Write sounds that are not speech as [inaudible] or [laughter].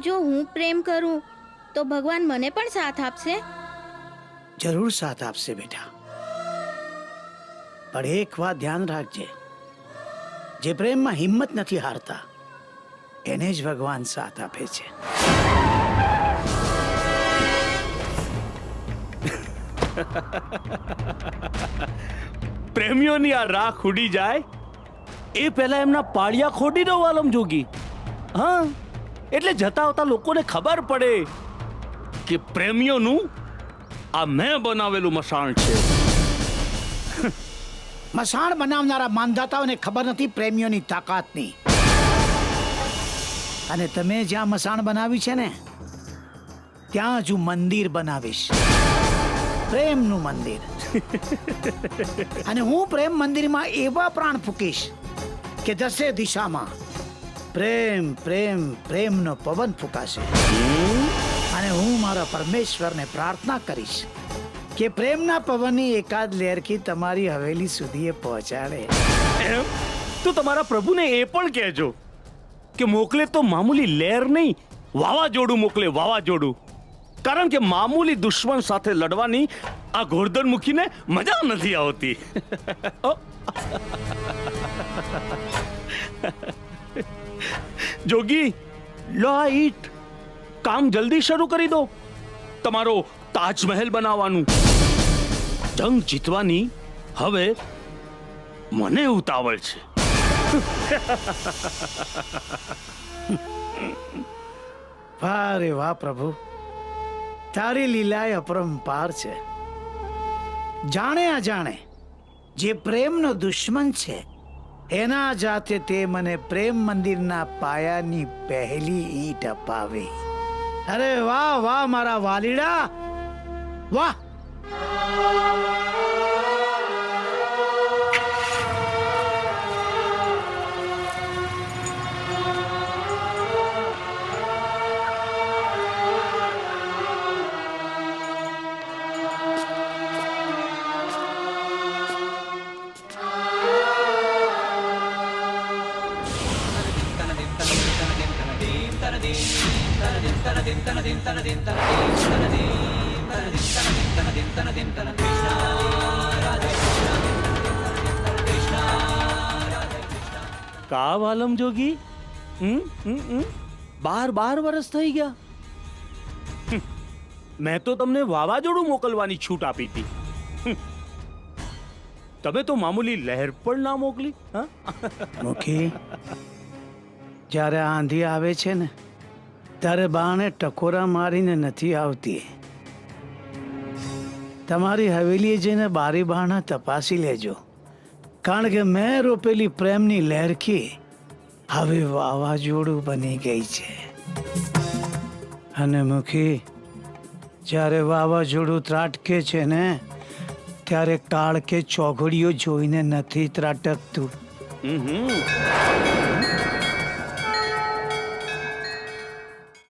જો હું પ્રેમ કરું તો ભગવાન મને પણ સાથ આપશે? જરૂર સાથ આપશે બેટા. પણ એક વાત ધ્યાન રાખજે. જે પ્રેમમાં હિંમત નથી હારતા એને જ ભગવાન સાથ આપે છે. પ્રેમીઓની આ રાખ ઉડી જાય એ પહેલા એમના પાળિયા ખોડી દો વાલમ જોગી. હા? એટલે જતા આવતા લોકોને ખબર પડે કે પ્રેમીઓનું આ મેં બનાવેલું મસાણ છે. [laughs] મસાણ બનાવનારા માનધાતાઓને ખબર નથી પ્રેમીઓની તાકાતની. અને તમે જ્યાં મસાણ બનાવી છે ને ત્યાં જ હું મંદિર બનાવીશ. પ્રેમનું મંદિર. [laughs] અને હું પ્રેમ મંદિરમાં એવા પ્રાણ ફૂકીશ કે દસે દિશામાં. પ્રેમ પ્રેમ પ્રેમનો પવન ફૂંકાશે. અને હું મારા પરમેશ્વરને પ્રાર્થના કરીશ કે પ્રેમના પવનની એકાદ લહેરખી તમારી હવેલી સુધી એ પહોંચાડે. એમ? તો તમારા પ્રભુને એ પણ કહેજો કે મોકલે તો મામૂલી લહેર નહીં વાવાઝોડું મોકલે વાવાઝોડું. કારણ કે મામૂલી દુશ્મન સાથે લડવાની આ ગોરધન મૂકીને મજા નથી આવતી. [laughs] [laughs] [laughs] જોગી લો આ ઈટ કામ જલ્દી શરૂ કરી દો. તમારો તાજમહેલ બનાવવાનું. જંગ જીતવાની હવે મને ઉતાવળ છે. વાહ રે વાહ પ્રભુ. તારી લીલાએ અપરંપાર છે. જાણે અજાણે, જે પ્રેમનો દુશ્મન છે એના જાતે તે મને પ્રેમ મંદિરના પાયાની પહેલી ઈંટ અપાવી. અરે વાહ વાહ, મારા વાલીડા! વાહ! કા વાલમ જોગી હમ હમ હમ બાર બાર વર્ષ થઈ ગયા હમ. મેં તો તમને વાવાઝોડું મોકલવાની છૂટ આપી હતી હમ. તમે તો મામૂલી લહેર પણ ના મોકલી હા મુખી જ્યારે આંધી આવે છે ને ત્યારે બાણે ટકોરા મારીને નથી આવતી. તમારી હવેલીએ જઈને બારી બહાણા તપાસી લેજો. કારણ કે મેં રોપેલી પ્રેમની લહેરખી હવે વાવાઝોડું બની ગઈ છે. અને મુખી, જ્યારે વાવાઝોડું ત્રાટકે છે ને, ત્યારે કાળ કે ચોઘડીઓ જોઈને નથી ત્રાટકતું. હમ.